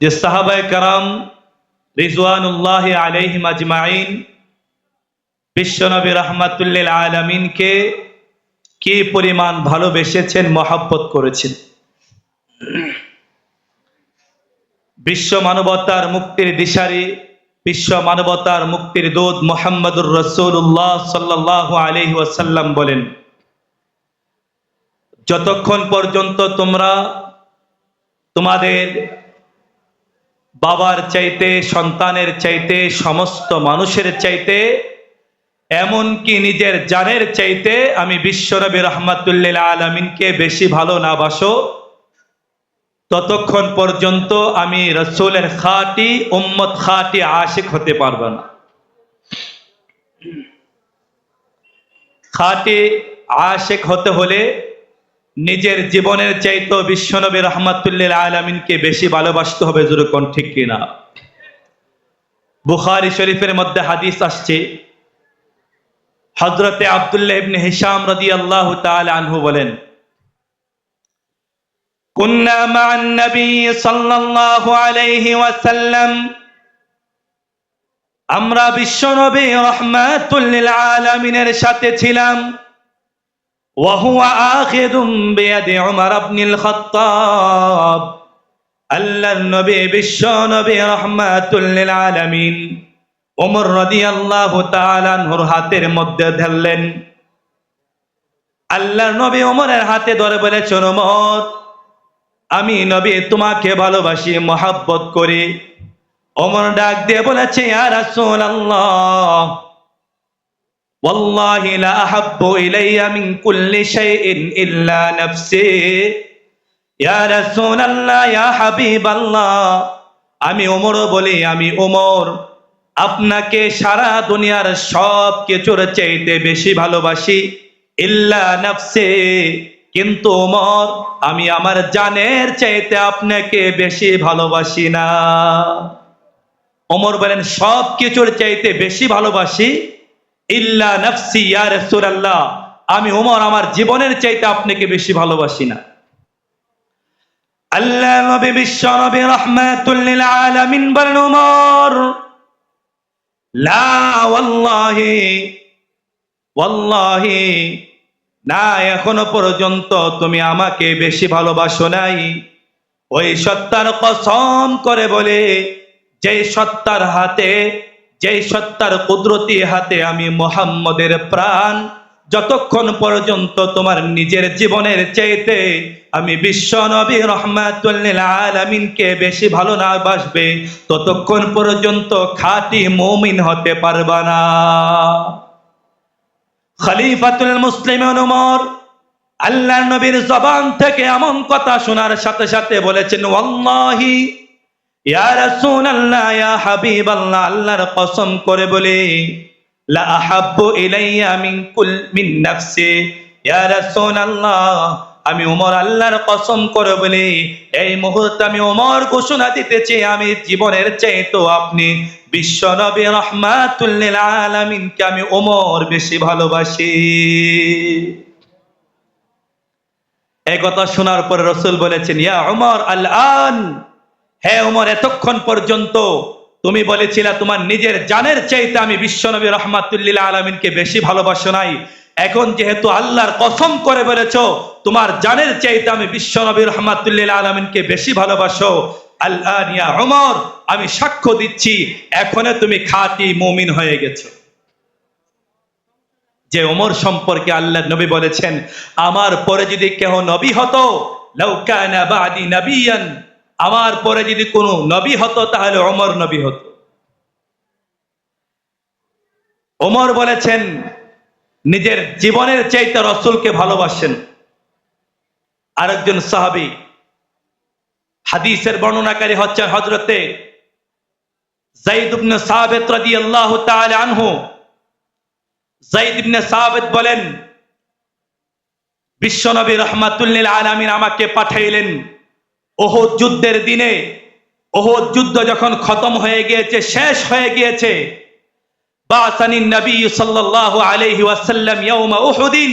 যে সাহাবায় কারাম রিজওয়ানুল্লাহ আলাইহিম আজমাইন, বিশ্বনবী রহমাতুল্লিল আলমিনকে কি পরিমাণ ভালোবেসেছেন, মহাব্বত করেছেন? বিশ্ব মানবতার মুক্তির দিশারি, বিশ্ব মানবতার মুক্তির দূত মোহাম্মদুর রসুল্লাহ সাল্লাহ আলহি ওয়াসাল্লাম বলেন, যতক্ষণ পর্যন্ত তোমরা তোমাদের বাবার চাইতে, সন্তানের চাইতে, সমস্ত মানুষের চাইতে, এমনকি নিজের জানের চাইতে আমি বিশ্বনবী রহমাতুল্লিল আলমিনকে বেশি ভালো না বাসো। ততক্ষণ পর্যন্ত আমি রসুলের খাটি, উম্মত খাটি আশিক হতে পারব না। খাটি আশেক হতে হলে নিজের জীবনের চাইতো বিশ্বনবী রহমাতুল্লিল আলমিনকে বেশি ভালোবাসতে হবে যেরকম ঠিক কিনা বুখারি শরীফের মধ্যে হাদিস আসছে হজরতে আবদুল্লাহ ইবনে হিসাম রদি আল্লাহ আনহু বলেন كنا مع النبي صلى الله عليه وسلم আমরা বিশ্বনবী রহমাতুল্লিল আলামিনের সাথে ছিলাম وهو آخذ بيد عمر بن الخطاب আল্লাহর নবী বিশ্ব নবী রহমাতুল্লিল আলামিন ওমর রাদিয়াল্লাহু তাআলা আনহুর হাতের মধ্যে ধরলেন আল্লাহর নবী ওমরের হাতে ধরে বলেছেন ওমর আমি নবী তোমাকে ভালোবাসি মহাব্বত করি ওমর ডাক দিয়ে বলেছে ইয়া রাসূলুল্লাহ والله ওয়াল্লাহি লা আহাব্বু ইলাইয়া মিন কুল্লি শাইইন ইল্লা নাফসি। ইয়া রাসূলুল্লাহ, ইয়া হাবিবাল্লাহ, আমি ওমর বলি, আমি ওমর, আপনাকে সারা দুনিয়ার সব কিছুর চাইতে বেশি ভালোবাসি, ইল্লা নফসে। কিন্তু ওমর, আমি আমার জানের চাইতে আপনাকে বেশি ভালোবাসি না। ওমর বলেন, সব কিছুর চাইতে বেশি ভালোবাসি ইল্লা নফসি, ইয়া রাসূলুল্লাহ। আমি ওমর, আমার জীবনের চাইতে আপনাকে বেশি ভালোবাসি না। আল্লাহ নবী বিশ্ব নবী রাহমাতুল লিল আলামিন বলেন, ওমর, লা ওয়াল্লাহি ওয়াল্লাহি, না, এখনও পর্যন্ত তুমি আমাকে বেশি ভালোবাসো নাই। ওই সত্তার কসম করে বলে, যে সত্তার হাতে যেই সত্তার কুদরতি হাতে আমি মোহাম্মদের প্রাণ, যতক্ষণ পর্যন্ত তোমার নিজের জীবনের চাইতে আমি বিশ্ব নবী রহমাতুল্লিল আলামিনকে বেশি ভালো না বাসবে, ততক্ষণ পর্যন্ত খাঁটি মৌমিন হতে পারবা না। খলিফাতুল মুসলিম ওমর আল্লাহ নবীর জবান থেকে এমন কথা শোনার সাথে সাথে বলেছেন, ওয়াল্লাহি ইয়া ইয়া আল্লাহর করে বলে কুল আমি ওমর আল্লাহর কসম করে বলি, এই মুহূর্তে আমি ওমর ঘোষণা দিতেছি আমি জীবনের চাইতো আপনি বিশ্ব নবী রহমাতুল্লিল আলামিনকে আমি ওমর বেশি ভালোবাসি। এই কথা শোনার পরে রসুল বলেছেন, ইয়া ওমর আল আন হে ওমর, এতক্ষণ পর্যন্ত তুমি বলেছিলে তোমার নিজের জানের চাইতে আমি বিশ্বনবী রহমাতুল্লিল আলমিনকে বেশি ভালোবাসো নাই। এখন যেহেতু আল্লাহর কসম করে বলেছ, তোমার জানের চাইতে আমি বিশ্বনবী রহমাতুল্লিল আলমিনকে বেশি ভালোবাসো। আল্লাহ ওমর, আমি সাক্ষ্য দিচ্ছি, এখনও তুমি খাঁটি মুমিন হয়ে গেছো। যে ওমর সম্পর্কে আল্লাহ নবী বলেছেন, আমার পরে যদি কেহ নবী হতো লাউকানা আমার পরে যদি কোনো নবী হতো, তাহলে অমর নবী হতো। ওমর বলেছেন, নিজের জীবনের চাইতে রসুলকে ভালোবাসেন। আরেকজন সাহাবি হাদিসের বর্ণনাকারী হচ্ছে হজরতে জাইদ ইবনে সাহাবেত তাআলা আনহু। জাইদ ইবনে সাহাবেত বলেন, বিশ্বনবী রহমাতুল্লিল আলামিন আমাকে পাঠাইলেন ওহদ যুদ্ধের দিনে, ওহদ যুদ্ধ যখন খতম হয়ে গিয়েছে, শেষ হয়ে গিয়েছে উহুদিন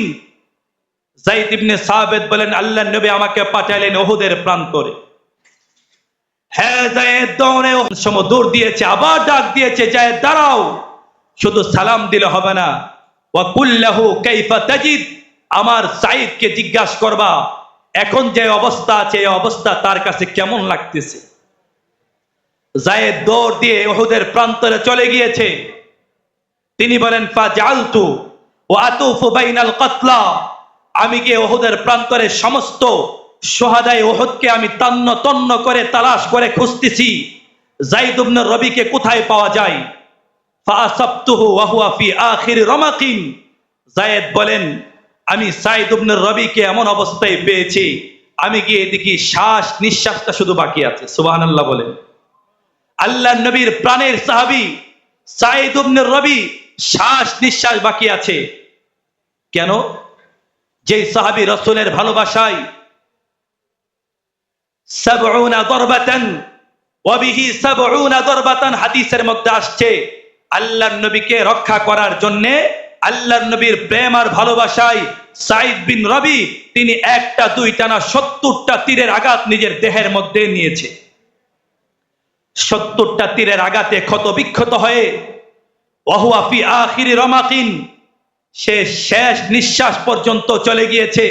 যায়েদ ইবনে সাবিত বলেন আমাকে পাঠালেন ওহুদের হ্যাঁ সম দিয়েছে, আবার ডাক দিয়েছে দাঁড়াও। শুধু সালাম দিলে হবে না। আমার জিজ্ঞাসা করবা এখন যে অবস্থা আছে, এই অবস্থা তার কাছে কেমন লাগতেছে? জায়েদ দৌড় দিয়ে ওহুদের প্রান্তরে চলে গিয়েছে। তিনি বলেন ফা জালতু ও আতুফু বাইনাল কতলা। আমি গিয়ে ওহুদের প্রান্তরে সমস্ত সোহাদাই ওহুদকে আমি তন্ন তন্ন করে তালাশ করে খুঁজতেছি। জাইদ ইবনে রবিকে কোথায় পাওয়া যায়? ফাআসাবতুহু ওয়া হুয়া ফি আখির রমাকিন। জায়েদ বলেন আমি সাইদ ইবনে রবিকে এমন অবস্থায় পেয়েছি, আমি গিয়ে দেখি শ্বাস নিঃশ্বাসটা শুধু বাকি আছে, সুবহানাল্লাহ বলেন। আল্লাহ নবীর প্রাণের সাহাবি সাইদ ইবনে রবি, শ্বাস নিঃশ্বাস বাকি আছে। কেন? যে সাহাবী রসুলের ভালোবাসায় হাদিসের মধ্যে আসছে, আল্লাহর নবীকে রক্ষা করার জন্য আল্লাহর নবীর প্রেম আর ভালোবাসায় সাইদ বিন রবি, তিনি একটা, দুইটা না সত্তরটা তীরের আঘাত নিজের দেহের মধ্যে নিয়েছে। সত্তরটা তীরের আঘাতে ক্ষত বিক্ষত হয়ে ওহুয়াফি আখিরি রমাকিন, সে শেষ নিঃশ্বাস পর্যন্ত চলে গিয়েছে।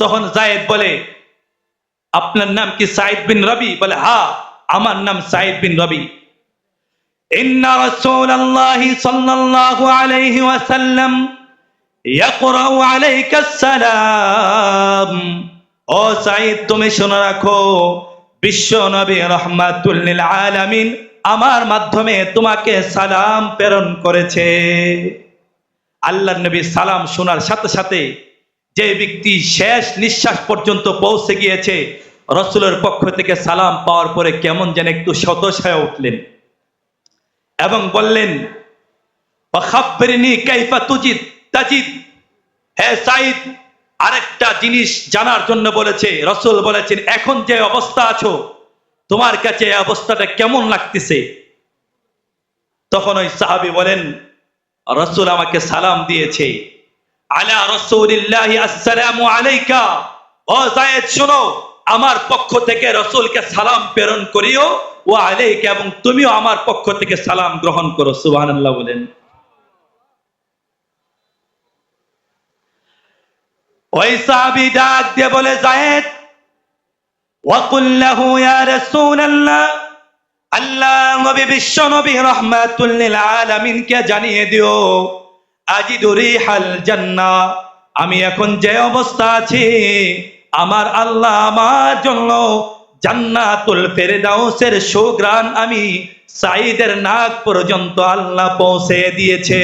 তখন জায়েদ বলে, আপনার নাম কি সাইদ বিন রবি? বলে হা আমার নাম সাইদ বিন রবি। إن رسول الله صلى الله عليه وسلم يقرأ عليك السلام ও সাইদ তুমি শুনে রাখো বিশ্ব নবী রহমাতুল্লিল আলামিন আমার মাধ্যমে তোমাকে সালাম প্রেরণ করেছে আল্লাহ নবী সালাম শোনার সাথে সাথে যে ব্যক্তি শেষ নিঃশ্বাস পর্যন্ত পৌঁছে গিয়েছে রসুলের পক্ষ থেকে সালাম পাওয়ার পরে কেমন যেন একটু শতশায় উঠলেন এবং বললেন, "ওয়াখাব্বিরনি কাইফা তুজিদ তাজিদ। হে সাইদ আরেকটা জিনিস জানার জন্য বলেছে, রসুল বলেছেন, এখন যে অবস্থা আছো, তোমার কাছে অবস্থাটা কেমন লাগতেছে? তখন ওই সাহাবি বলেন, রসুল আমাকে সালাম দিয়েছে। আলা রসুলিল্লাহ আসসালামু আলাইকা। ও জায়েদ শোনো, আমার পক্ষ থেকে রসুলকে সালাম প্রেরণ করিও। ও আলাইকা, এবং তুমিও আমার পক্ষ থেকে সালাম গ্রহণ করো, সুবহানাল্লাহ বলেন। ওই ডাক দিয়ে বলে, জায়েদ ওয়াকুল লাহু ইয়া রাসূলুল্লাহ আল্লাহ নবী বিশ্ব নবী রহমাতুল লিল আলামিনকে জানিয়ে দিও, আজিদু রিহাল জান্নাহ, আমি এখন যে অবস্থা আছি, আমার আল্লাহ আমার জন্য জান্নাতুল ফেরদাউসের সুগ্রাণ আমি সাইদের নাক পর্যন্ত আল্লাহ পৌঁছে দিয়েছে।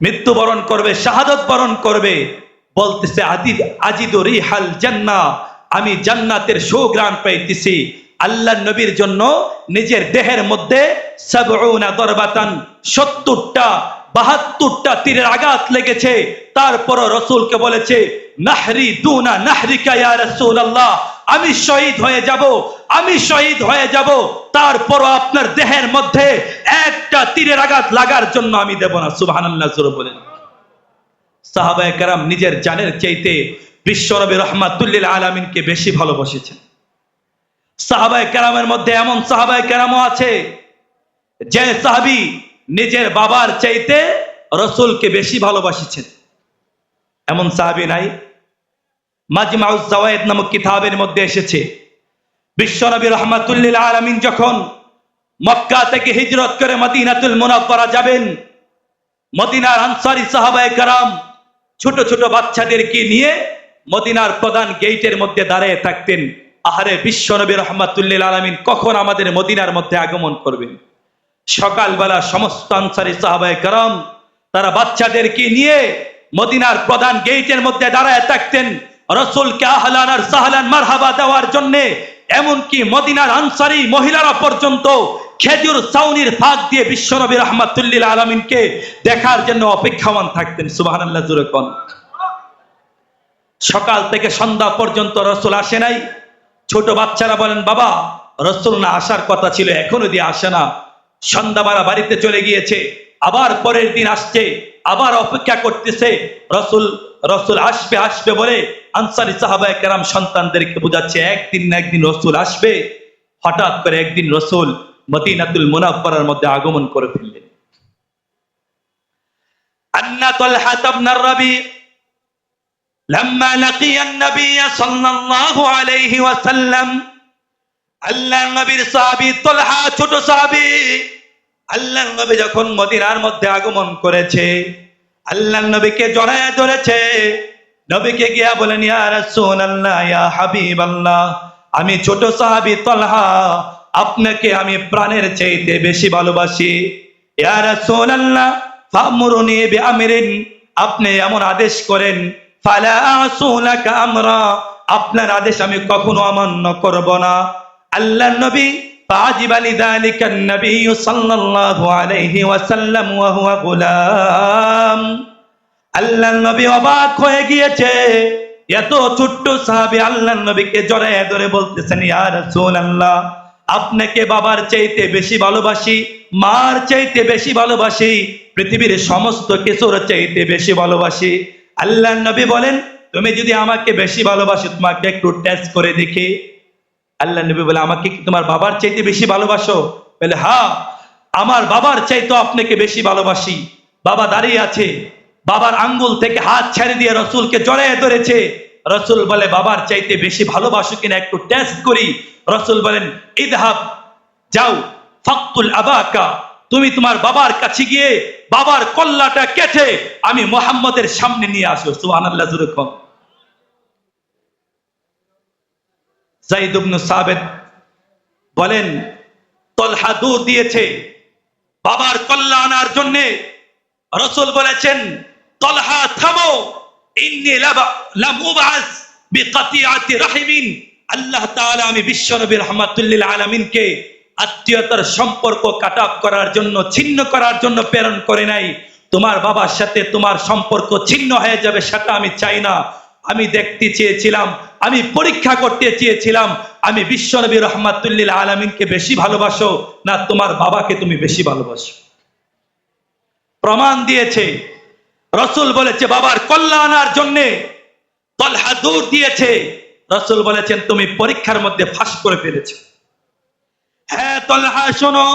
মৃত্যুবরণ করবে, শাহাদত বরণ করবে, বলতেছে আদি আজিদ রিহাল জান্না, আমি জান্নাতের সুগ্রাণ পাইতেছি। আল্লাহ নবীর জন্য নিজের দেহের মধ্যে সাবউনা দরবাতান, সত্তরটা বাহাত্তরটা তীরের আঘাত লেগেছে। তারপর রসুলকে বলেছে, নাহরি দুনা নাহরিকা ইয়া রাসূলুল্লাহ, আমি শহীদ হয়ে যাব, আমি শহীদ হয়ে যাব। তারপরও আপনার দেহের মধ্যে একটা তীরের আঘাত লাগার জন্য আমি দেব না। সুবহানাল্লাহ, জোরে বলেন। সাহাবায়ে কেরাম নিজের জানের চাইতে বিশ্বনবী রহমাতুল্লিল আলামিনকে বেশি ভালোবাসেছেন। সাহাবায়ে কেরামের মধ্যে এমন সাহাবায়ে কেরামও আছে, যে সাহাবী নিজের বাবার চাইতে রসুলকে বেশি ভালোবাসিছেন। এমন সাহাবী নাই। মাজমাউজ জাওয়ায়েদ নামক কিতাবের মধ্যে এসেছে। বিশ্বনবী রহমাতুল্লিল আলামিন যখন মক্কা থেকে হিজরত করে মদিনাতুল মুনাফফারা যাবেন, মদিনার আনসারি সাহাবায়ে কারাম ছোট ছোট বাচ্চাদেরকে নিয়ে মদিনার প্রধান গেইটের মধ্যে দাঁড়িয়ে থাকতেন। আহারে বিশ্বনবী রহমাতুল্লিল আলামিন কখন আমাদের মদিনার মধ্যে আগমন করবেন? সকালবেলা সমস্ত আনসারী সাহাবায়ে কারাম, তারা বাচ্চাদেরকে নিয়ে মদিনার প্রধান গেইটের মধ্যে দাঁড়ায় থাকতেন। রসুলকে আহলান আর সাহলান মারহাবা দেওয়ার জন্য, এমনকি মদিনার আনসারি মহিলারা পর্যন্ত খেজুর সাউনির ফাঁক দিয়ে বিশ্বনবী রহমাতুল্লিল আলমিনকে দেখার জন্য অপেক্ষামান থাকতেন, সুবহানাল্লাহ জুড়ে কন। সকাল থেকে সন্ধ্যা পর্যন্ত রসুল আসে নাই। ছোট বাচ্চারা বলেন, বাবা, রসুল না আসার কথা ছিল, এখনও দিয়ে আসে না। সন্ধ্যাবেলা বাড়িতে চলে গিয়েছে আবার পরের দিন আসছে আবার অপেক্ষা করতেছে রসুল রসুল আসবে আসবে বলে আনসারি সাহাবায় কেরাম সন্তানদেরকে বোঝাচ্ছে একদিন না একদিন রসুল আসবে হঠাৎ করে একদিন রসুল মদিনাতুল মুনাফার মধ্যে আগমন করে ফেললেন আন্না তলহাত আপনার রবি لما لقي النبي صلى الله عليه وسلم আল্লাহ নবীর সাহাবী, তলহা ছোট সাহাবী আল্লাহ নবী যখন মদিনার মধ্যে আগমন করেছে আল্লাহ নবীকে জড়ায় ধরেছে, নবীকে গিয়া বলেন, ইয়া রাসূলুল্লাহ, ইয়া হাবিবাল্লাহ, আমি ছোট সাহাবি তলহা, আপনাকে আমি প্রাণের চাইতে বেশি ভালোবাসি। ইয়া রাসূলুল্লাহ, ফামুরুনি বিআমরিন, আপনি এমন আদেশ করেন, ফালা আসুলাকা আমরা, আপনার আদেশ আমি কখনো অমান্য করব না। আল্লাহ নবী فعجب لذلك النبي صلى الله عليه وسلم وهو غلام আল্লাহ নবী অবাক হয়ে গিয়েছে এত ছোট্ট সাহাবী আল্লাহ নবীকে জড়ায় ধরে বলতেছেন ইয়া রাসূলুল্লাহ আপনাকে বাবার চাইতে বেশি ভালোবাসি মার চাইতে বেশি ভালোবাসি পৃথিবীর সমস্ত কিছুর চাইতে বেশি ভালোবাসি আল্লাহ নবী বলেন তুমি যদি আমাকে বেশি ভালোবাসো তোমাকে একটু টেস্ট করে দেখি আল্লাহ নবী বলে, আমাকে কি তোমার বাবার চাইতে বেশি ভালোবাসো? বলে হ্যাঁ আমার বাবার চাইতে আপনাকে বেশি ভালোবাসি। বাবা দাঁড়িয়ে আছে। বাবার আঙ্গুল থেকে হাত ছেড়ে দিয়ে রসুলকে জড়াইয়ে ধরেছে। রসুল বলে, বাবার চাইতে বেশি ভালোবাসো কিনা একটু টেস্ট করি। রসুল বলেন, ইদহাব, যাও, ফাক্তুল আবাকা। তুমি তোমার বাবার কাছে গিয়ে বাবার কল্লাটা কেটে আমি মোহাম্মদের সামনে নিয়ে আসো। সুবহানাল্লাহ, জোরে কম জাইদ ইবনে সাবেদ বলেন, তলহা দূর দিয়েছে, বাবার কল্লা আনার জন্য। রসুল বলেছেন, তলহা থামো আল্লাহ তাআলা আমি বিশ্বনবী রাহমাতুল্লিল আলামিনকে আত্মীয়তার সম্পর্ক কাটাপ করার জন্য, ছিন্ন করার জন্য প্রেরণ করে নাই। তোমার বাবার সাথে তোমার সম্পর্ক ছিন্ন হয়ে যাবে সেটা আমি চাই না। আমি দেখতে চেয়েছিলাম আমি পরীক্ষা করতে চেয়েছিলাম, আমি বিশ্বনবী রহমাতুল্লিল আলমিনকে বেশি ভালোবাসো না তোমার বাবাকে তুমি বেশি ভালোবাসো? প্রমাণ দিয়েছে, রসুল বলেছে, বাবার কল্যাণার জন্যে তলহা দূর দিয়েছে। রসুল বলেছেন, তুমি পরীক্ষার মধ্যে ফাঁস করে ফেলেছো। হ্যাঁ তলহা, শোনো,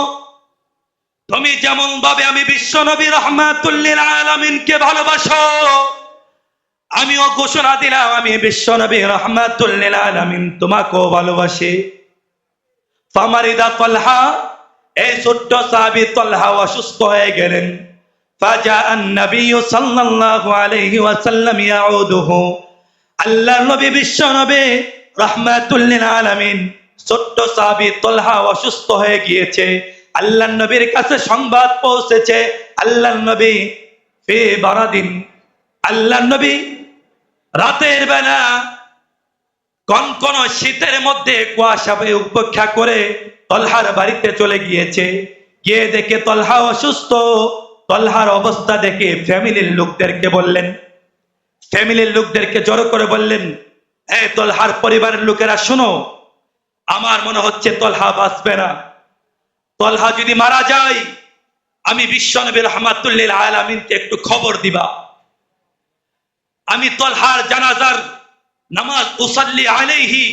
তুমি যেমন ভাবে আমি বিশ্বনবী রহমাতুল্লিল আলমিনকে ভালোবাসো আমিও ঘোষণা দিলাম, আমি বিশ্বনবী রহমাতুল্লিল আলামিন তোমাকেও ভালোবাসি। ফামারিদা এই ছোট্ট সাহাবী তলহা অসুস্থ হয়ে গেলেন। ফাজা নবী সাল্লাল্লাহু আলাইহি ওয়াসাল্লাম ইয়াউদুহু। আল্লাহর নবী রহমাতুল্লিল আলামিন ছোট্ট সাহাবী তলহা অসুস্থ হয়ে গিয়েছে। আল্লাহর নবীর কাছে সংবাদ পৌঁছেছে, আল্লাহর নবী ফি বারাদিন আল্লাহ নবী রাতের বেলা কনকন শীতের মধ্যে কুয়াশা উপেক্ষা করে তলহার বাড়িতে চলে গিয়েছে। গিয়ে দেখে তলহা অসুস্থ। তলহার অবস্থা দেখে ফ্যামিলির লোকদেরকে বললেন, ফ্যামিলির লোকদেরকে জড়ো করে বললেন এই তলহার পরিবারের লোকেরা শোনো, আমার মনে হচ্ছে তলহা বাঁচবে না। তলহা যদি মারা যায়, আমি বিশ্বনবী রহমাতুল্লিল আলামিনকে একটু খবর দিবা। আমি তলহার জানাজার নামাজ উসাল্লি আলাইহি,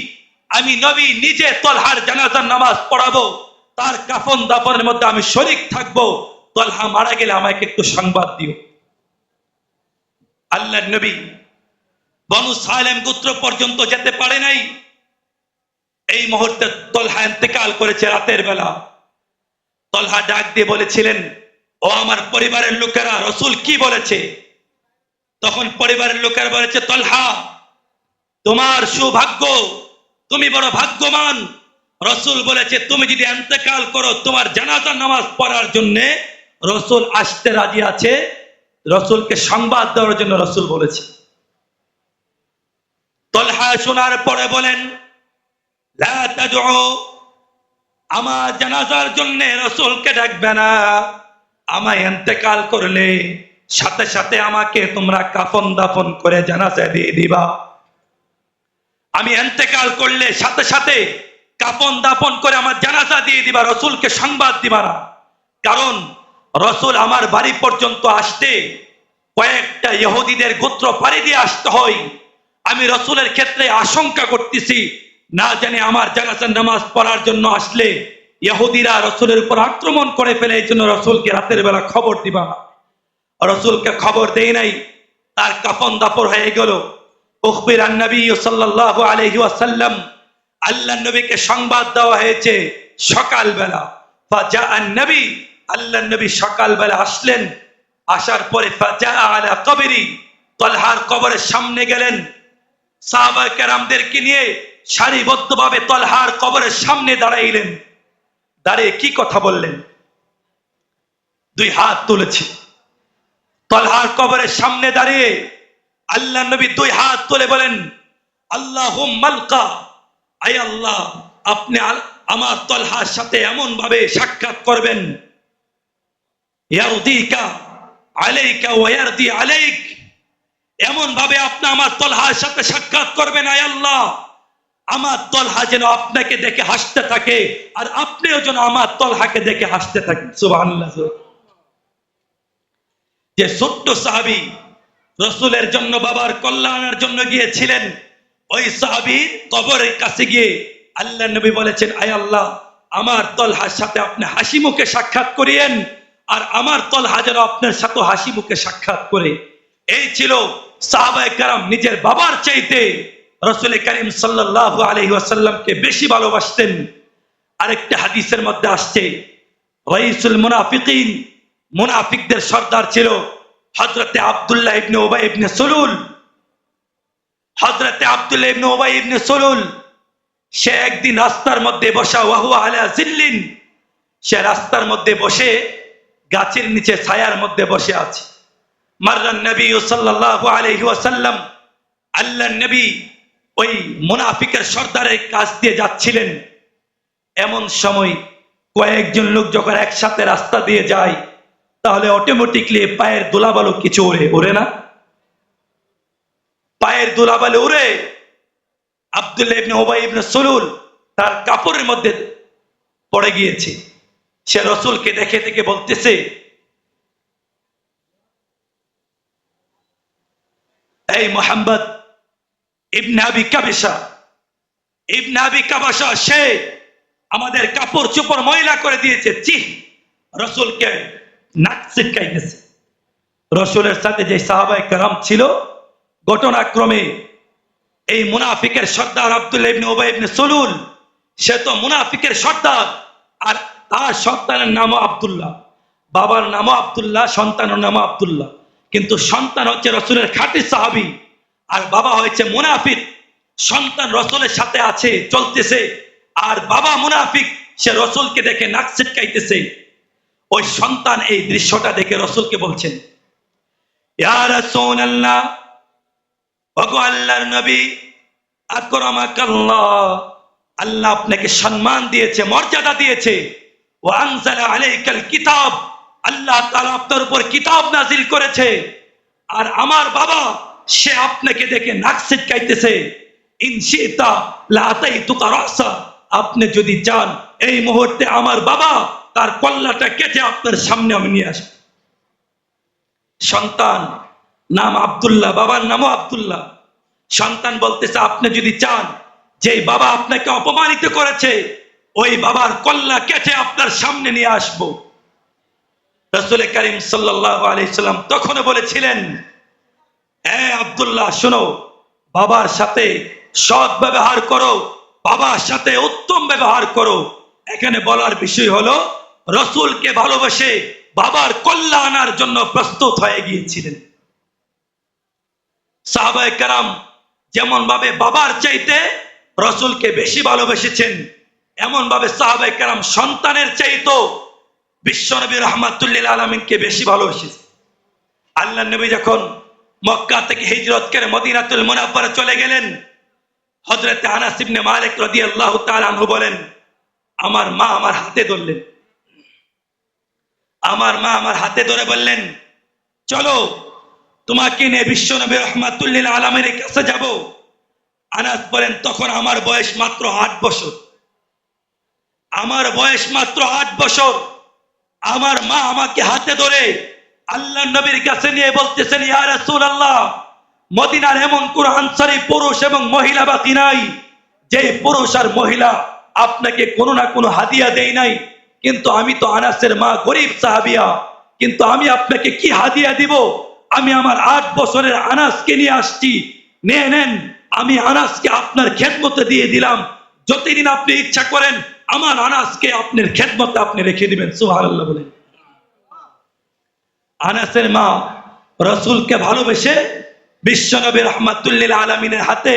আমি নবী নিজে তলহার জানাজার নামাজ পড়াবো, তার কাফন দাফনের মধ্যে আমি শরিক থাকব। তলহা মারা গেলে আমাকে একটু সংবাদ দিও। আল্লাহ নবী বনু সালেম গোত্র পর্যন্ত যেতে পারে নাই। এই মুহূর্তে তলহা ইন্তেকাল করেছে রাতের বেলা। তলহা ডাক দিয়ে বলেছিলেন, ও আমার পরিবারের লোকেরা, রসুল কি বলেছে? তখন পরিবারের লোকের বলেছে, তলহা, তোমার সৌভাগ্য, তুমি বড় ভাগ্যবান। রসুল বলেছে, তুমি যদি এন্তেকাল করো, তোমার জানাজা নামাজ পড়ার জন্য রসুল আসতে রাজি আছে। রসুলকে সংবাদ দেওয়ার জন্য রসুল বলেছে। তলহা শোনার পরে বলেন আমার জানাজার জন্য রসুলকে ডাকবে না। আমায় এন্তেকাল করলে সাথে সাথে আমাকে তোমরা কাফন দাফন করে জানাজা দিয়ে দিবা। আমি এন্তেকাল করলে সাথে সাথে কাফন দাফন করে আমার জানাজা দিয়ে দিবা, রসুলকে সংবাদ দিবা না। কারণ রসুল আমার বাড়ি পর্যন্ত আসতে কয়েকটা ইহুদিদের গোত্র পাড়ি দিয়ে আসতে হয়। আমি রসুলের ক্ষেত্রে আশঙ্কা করতেছি, না জানি আমার জানাজার নামাজ পড়ার জন্য আসলে ইহুদিরা রসুলের উপর আক্রমণ করে ফেলে, এই জন্য রসুলকে রাতের বেলা খবর দিবা না। রসুলকে খবর দেই নাই, তার কাফন দাপর হয়ে গেল। উখবির নবী সাল্লাল্লাহু আলাইহি ওয়াসাল্লাম আল্লাহ নবীকে সংবাদ দেওয়া হয়েছে সকালবেলা। ফাজা নবী, আল্লাহ নবী সকালবেলা আসলেন। আসার পরে ফাজা আলা কবরি, তলহার কবরের সামনে গেলেন। সাহাবা কেরামদেরকে নিয়ে সারিবদ্ধভাবে তলহার কবরের সামনে দাঁড়াইলেন। দাঁড়িয়ে কি কথা বললেন? দুই হাত তুলেছে। তলহার কবরের সামনে দাঁড়িয়ে আল্লাহ নবী দুই হাত তুলে বলেন আল্লাহ মালকা আয় আল্লাহ, আপনি আমার তলহার সাথে এমন ভাবে সাক্ষাৎ করবেন। এমন ভাবে আপনি আমার তলহার সাথে সাক্ষাৎ করবেন, আয় আল্লাহ। আমার তলহা যেন আপনাকে দেখে হাসতে থাকে আর আপনিও যেন আমার তলহাকে দেখে হাসতে থাকেন। সুবহানাল্লাহ। যে ছোট্ট সাহাবি রসুলের জন্য, বাবার কল্যাণের জন্য গিয়েছিলেন, ওই সাহাবির কবরের কাছে গিয়ে আল্লাহ নবী বলেছেন, আয় আল্লাহ, আমার তলহার সাথে আপনি হাসি মুখে সাক্ষাৎ করিয়েন, আর আমার তলহা যেন আপনার সাথে হাসি মুখে সাক্ষাৎ করে। এই ছিল সাহাবায়ে কারাম নিজের বাবার চাইতে। রসুল করিম সাল্লাল্লাহু আলাইহি ওয়াসাল্লামকে বেশি ভালোবাসতেন। আরেকটা হাদিসের মধ্যে আসছে রাইসুল মুনাফিকিন মুনাফিকদের সর্দার ছিল হযরতে আব্দুল্লাহ ইবনে উবাই ইবনে সুলুল। হযরতে আব্দুল্লাহ ইবনে উবাই ইবনে সুলুল, সে একদিন রাস্তার মধ্যে বসা, ওয়াহু আলা জিল্লিন। সে রাস্তার মধ্যে বসে গাছের নিচে ছায়ার মধ্যে বসে আছে। মাররান নবী সাল্লাল্লাহু আলাইহি ওয়াসাল্লাম আল্লাহ নবী ওই মুনাফিকের সর্দারের কাছ দিয়ে যাচ্ছিলেন। এমন সময় কয়েকজন লোক যখন একসাথে রাস্তা দিয়ে যায় তাহলে অটোমেটিকলি পায়ের দোলাবালু কিছু ওড়ে ওড়ে না? পায়ের দোলাবালু উড়ে আব্দুল্লাহ ইবনে ওবাই ইবনে সুলুল তার কাপড়ের মধ্যে পড়ে গিয়েছে। সে রসুলকে দেখে দেখে বলতেছে, এই মোহাম্মদ ইবনে আবি কাবিসা ইবনে আবি কাবাসা সে আমাদের কাপড় চোপড় ময়লা করে দিয়েছে। চি রসুলকে নাক ছিটকাইতেছে রসুলের সাথে যে সাহাবাই কারাম ছিল, ঘটনাক্রমে এই মুনাফিকের সর্দার আব্দুল ইবনে ওবাই ইবনে সলুল, সে তো মুনাফিকের সর্দার, আর তার সন্তানের নামও আব্দুল্লাহ। বাবার নামও আব্দুল্লাহ, সন্তানের নামও আবদুল্লাহ। কিন্তু সন্তান হচ্ছে রসুলের খাঁটি সাহাবি, আর বাবা হয়েছে মুনাফিক। সন্তান রসুলের সাথে আছে, চলতেছে, আর বাবা মুনাফিক, সে রসুলকে দেখে নাক ছিটকাইতেছে। ওই সন্তান এই দৃশ্যটা দেখে রসুলকে বলছেন আল্লাহ আপনাকে সম্মান দিয়েছে, মর্যাদা দিয়েছে। ও কিতাব, আল্লাহ তাআলা আপনার উপর কিতাব নাজিল করেছে। আর আমার বাবা, সে আপনাকে দেখে নাক ছিটকাইতেছে। ইনশিতা আপনি যদি চান, এই মুহূর্তে আমার বাবা তার কল্লাটা কেটে আপনার সামনে আমি নিয়ে আসব। সন্তান, নাম আব্দুল্লাহ, বাবার নামও আব্দুল্লাহ। সন্তান বলতেছে, আপনি যদি চান যে বাবা আপনাকে অপমানিত করেছে, ওই বাবার কল্লা কেটে আপনার সামনে নিয়ে আসব। রসুল করিম সাল্লাহ আলাইসাল্লাম তখনও বলেছিলেন হ্যাঁ আব্দুল্লাহ, শোনো, বাবার সাথে সৎ ব্যবহার করো, বাবার সাথে উত্তম ব্যবহার করো। এখানে বলার বিষয় হলো রসুলকে ভালোবেসে বাবার কল্যাণার জন্য প্রস্তুত হয়ে গিয়েছিলেন। সাহাবায়ে কারাম যেমন ভাবে বাবার চাইতে রসুলকে বেশি ভালোবেসেছেন এমন ভাবে সাহাবায়ে কারাম সন্তানের চাইতো বিশ্বনবী রহমাতুল্লিল আলমিনকে বেশি ভালোবেসেছে আল্লাহ নবী যখন মক্কা থেকে হিজরত করে মদিনাতুল মুনাফারে চলে গেলেন হজরত আনাসিবনে মালিক রাদিয়াল্লাহু তাআলা আনহু বলেন, আমার মা আমার হাতে ধরলেন। আমার মা আমার হাতে ধরে বললেন, চলো, তোমাকে নিয়ে বিশ্ব নবী রহমাতুল্লিল আলমের কাছে যাব। আনাস বলেন, তখন আমার বয়স মাত্র আট বছর। আমার বয়স মাত্র আট বছর। আমার মা আমাকে হাতে ধরে আল্লাহ নবীর কাছে নিয়ে বলতেছেন, ইয়া আল্লাহ মদিনার এমন কোন আনসারী পুরুষ এবং মহিলা বাকি নাই। যে পুরুষ আর মহিলা আপনাকে কোনো না কোনো হাদিয়া দেয় নাই কিন্তু আমি তো আনাসের মা গরিব সাহাবিয়া। কিন্তু আমি আপনাকে কি হাদিয়া দিব? আমি আমার আট বছরের আনাসকে নিয়ে আসছি। নিয়ে নেন, আমি আনাসকে আপনার খেদমতে দিয়ে দিলাম। যতদিন আপনি ইচ্ছা করেন, আমার আনাসকে আপনার খেদমতে আপনি রেখে দিবেন। সুবহানাল্লাহ বলেন। আনাসের মা রসুলকে ভালোবেসে বিশ্বনবী রহমাতুল্লিল আলমিনের হাতে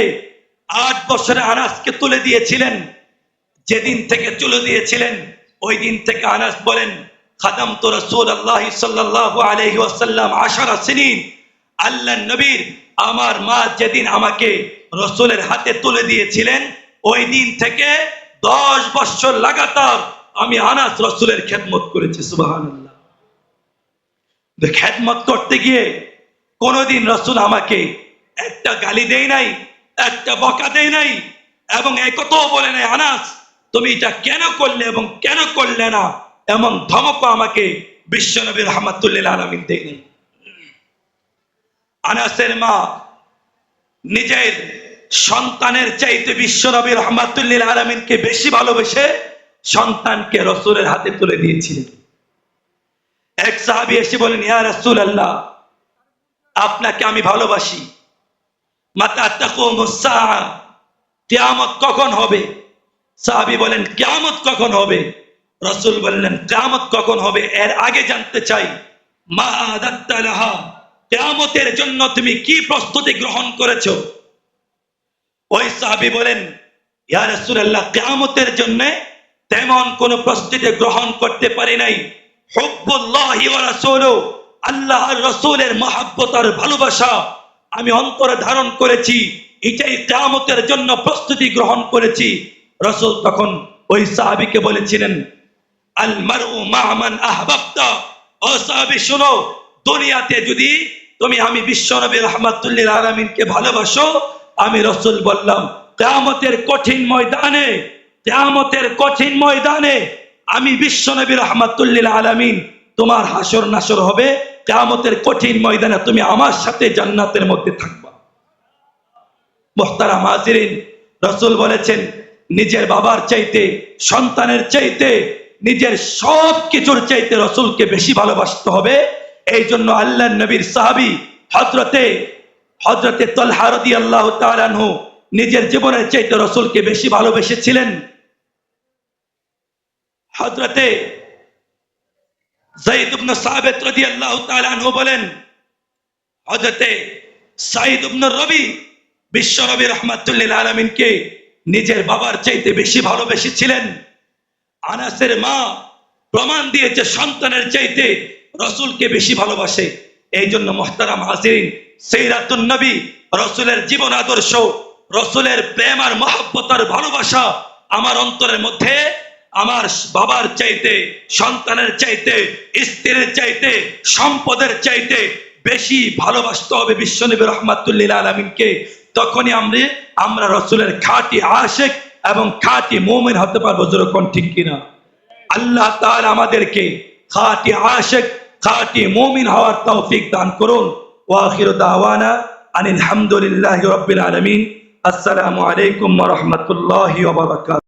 আট বছরে আনাসকে তুলে দিয়েছিলেন। যেদিন থেকে তুলে দিয়েছিলেন ওই দিন থেকে আনাস বলেন, খাদাম তো রসুল আল্লাহ সাল্লাহ আলহি ওয়াসাল্লাম আশারা সিনিন। আল্লাহ নবীর আমার মা যেদিন আমাকে রসুলের হাতে তুলে দিয়েছিলেন, ওই দিন থেকে দশ বছর লাগাতার আমি আনাস রসুলের খেদমত করেছি সুবাহান খেদমত করতে গিয়ে কোনোদিন রসুল আমাকে একটা গালি দেয় নাই, একটা বকা দেয় নাই, এবং একথাও বলে নাই, আনাস তুমি এটা কেন করলে এবং কেন করলে না? এমন ধমক আমাকে বিশ্বনবী রহমাতুল্লিল আলমিন দেয় নাই আনাসের মা নিজের সন্তানের চাইতে বিশ্বনবী রহমাতুল্লিল আলমিনকে বেশি ভালোবেসে সন্তানকে রসুলের হাতে তুলে দিয়েছিলেন। এক সাহাবি এসে বলেন, ইয়া রাসূল আল্লাহ আপনাকে আমি ভালোবাসি। মাতা সাআ কখন হবে? সাহাবি বলেন, কিয়ামত কখন হবে? রসুল বললেন, কিয়ামত কখন হবে? এর আগে জানতে চাই। মা আদাত্তা লাহা, কিয়ামতের জন্য তুমি কি প্রস্তুতি গ্রহণ করেছ? ওই সাহাবি বলেন, ইয়া রাসূলুল্লাহ, কিয়ামতের জন্য তেমন কোন প্রস্তুতি গ্রহণ করতে পারি নাই। হুব্বুল্লাহি ওয়া রাসূলু আল্লাহ আর রাসূলের ভালোবাসা আমি অন্তরে ধারণ করেছি। এটাই কিয়ামতের জন্য প্রস্তুতি গ্রহণ করেছি। রাসূল তখন ওই সাহাবীকে বলেছিলেন, আল মারউ মা মান আহবাবতা। ও সাহাবী, শুনো, দুনিয়াতে যদি তুমি আমি বিশ্বনবী রহমাতুল্লিল আলামিনকে ভালোবাসো, আমি রসুল বললাম, কেয়ামতের কঠিন ময়দানে, কেয়ামতের কঠিন ময়দানে আমি বিশ্বনবী রহমাতুল্লিল আলামিন, তোমার হাসর নাসর হবে। কেয়ামতের কঠিন ময়দানে তুমি আমার সাথে জান্নাতের মধ্যে থাকবা। মোহতারা মাজিরিন রসুল বলেছেন নিজের বাবার চাইতে, সন্তানের চাইতে, নিজের সব কিছুর চাইতে রসুলকে বেশি ভালোবাসতে হবে। এই জন্য আল্লাহ নবীর সাহাবি হজরতে হজরতে তলহারদি আল্লাহ তালানহু নিজের জীবনের চাইতে রসুলকে বেশি ভালোবেসেছিলেন। হজরতে জাইদ ইবনে সাবিত রাদিয়াল্লাহু তাআলা বলেন, হযরতে সাইদ ইবনে রবি, বিশ্ব নবী রাহমাতুল্লিল আলামিনকে নিজের বাবার চাইতে বেশি ভালোবেসেছিলেন। আনাসের মা প্রমাণ দিয়েছে সন্তানের চাইতে রসুলকে বেশি ভালোবাসে। এই জন্য মোহতারাম হাজিরিন সেইরাতুন নবী, রসুলের জীবন আদর্শ, রসুলের প্রেম আর মহব্বত আর ভালোবাসা আমার অন্তরের মধ্যে, আমার বাবার চাইতে, সন্তানের চাইতে, স্ত্রীর চাইতে, সম্পদের চাইতে বেশি ভালোবাসতে হবে বিশ্বনবী রহমাতুল্লিল আলমিনকে। তখনই আমরা আমরা রসুলের খাটি আশেক এবং খাটি মোমেন হতে পারব, যেরকম ঠিক কিনা। আল্লাহ তার আমাদেরকে খাটি আশেক, খাটি মোমিন হওয়ার তৌফিক দান করুন। ওয়াখির দাওয়ানা আনিল হামদুলিল্লাহ রবিল আলমিন। আসসালামু আলাইকুম রহমতুল্লাহ